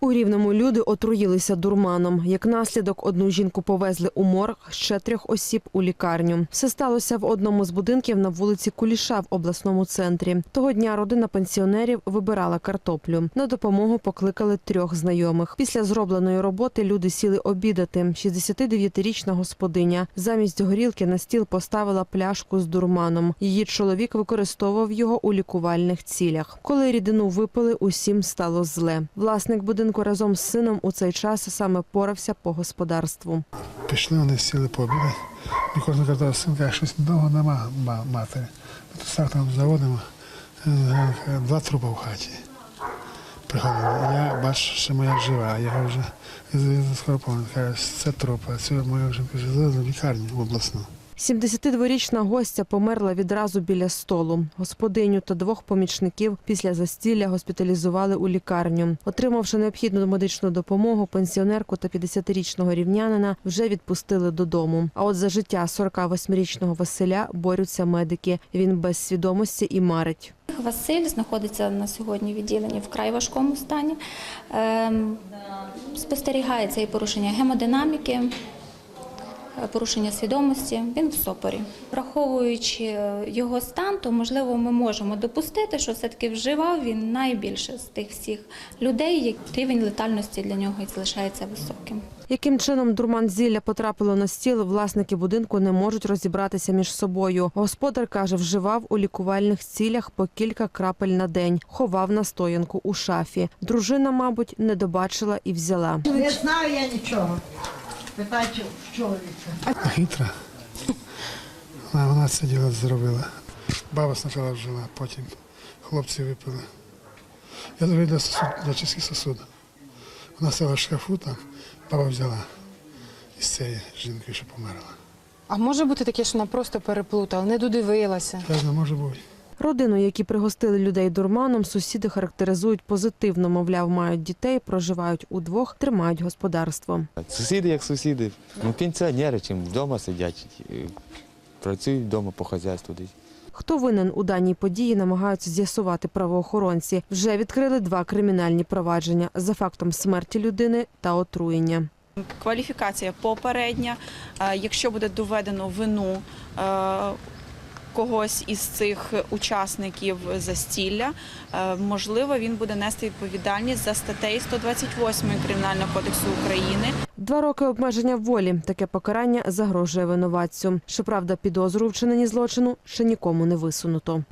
У рівному люди отруїлися дурманом. Як наслідок, одну жінку повезли у морг, ще трьох осіб у лікарню. Все сталося в одному з будинків на вулиці Куліша в обласному центрі. Того дня родина пенсіонерів вибирала картоплю. На допомогу покликали трьох знайомих. Після зробленої роботи люди сіли обідати. 69-річна господиня замість горілки на стіл поставила пляшку з дурманом. Її чоловік використовував його у лікувальних цілях. Коли рідину випили, усім стало зле. Власник будинку разом з сином у цей час саме порався по господарству. Пішли, вони сіли пообідати. І кожен казав, син каже, щось довго нема ма- матері. Ми тут там заводимо, е, два трупи в хаті. Приходили. Я бачу, що моя жива, я вже скоро помню. Каже, це труп, а цю мою жінку жили в лікарню в обласну. 72-річна гостя померла відразу біля столу. Господиню та двох помічників після застілля госпіталізували у лікарню. Отримавши необхідну медичну допомогу, пенсіонерку та 50-річного рівнянина вже відпустили додому. А от за життя 48-річного Василя борються медики. Він без свідомості і марить. Василь знаходиться на сьогодні відділенні в вкрай важкому стані. Ем, Спостерігається і порушення гемодинаміки, порушення свідомості. Він в сопорі. Враховуючи е, його стан, то можливо ми можемо допустити, що все-таки вживав він найбільше з тих всіх людей, як рівень летальності для нього залишається високим. Яким чином дурман зілля потрапило на стіл, власники будинку не можуть розібратися між собою. Господар каже, вживав у лікувальних цілях по кілька крапель на день, ховав настоянку у шафі. Дружина, мабуть, не добачила і взяла. Не знаю я нічого. Питайте в чоловіка. Хитра. Вона, вона це діло зробила. Баба спочатку вжила, потім хлопці випили. Я зробив для, сосуд, для чистки сосуду. Вона села в шкафу там, баба взяла із цієї жінки, що померла. А може бути таке, що вона просто переплутала, не додивилася. Я знаю, може бути. Родину, які пригостили людей дурманом, сусіди характеризують позитивно. Мовляв, мають дітей, проживають удвох, тримають господарство. Сусіди як сусіди. Ну, пенсіонери, чим вдома сидять, е, працюють вдома по хазяйству десь. Хто винен у даній події, намагаються з'ясувати правоохоронці. Вже відкрили два кримінальні провадження за фактом смерті людини та отруєння. Кваліфікація попередня. Е, Якщо буде доведено вину е, когось із цих учасників застілля, е, можливо, він буде нести відповідальність за статтею 128 Кримінального кодексу України. Два роки обмеження волі. Таке покарання загрожує винуватцю. Щоправда, підозру у вчиненні злочину ще нікому не висунуто.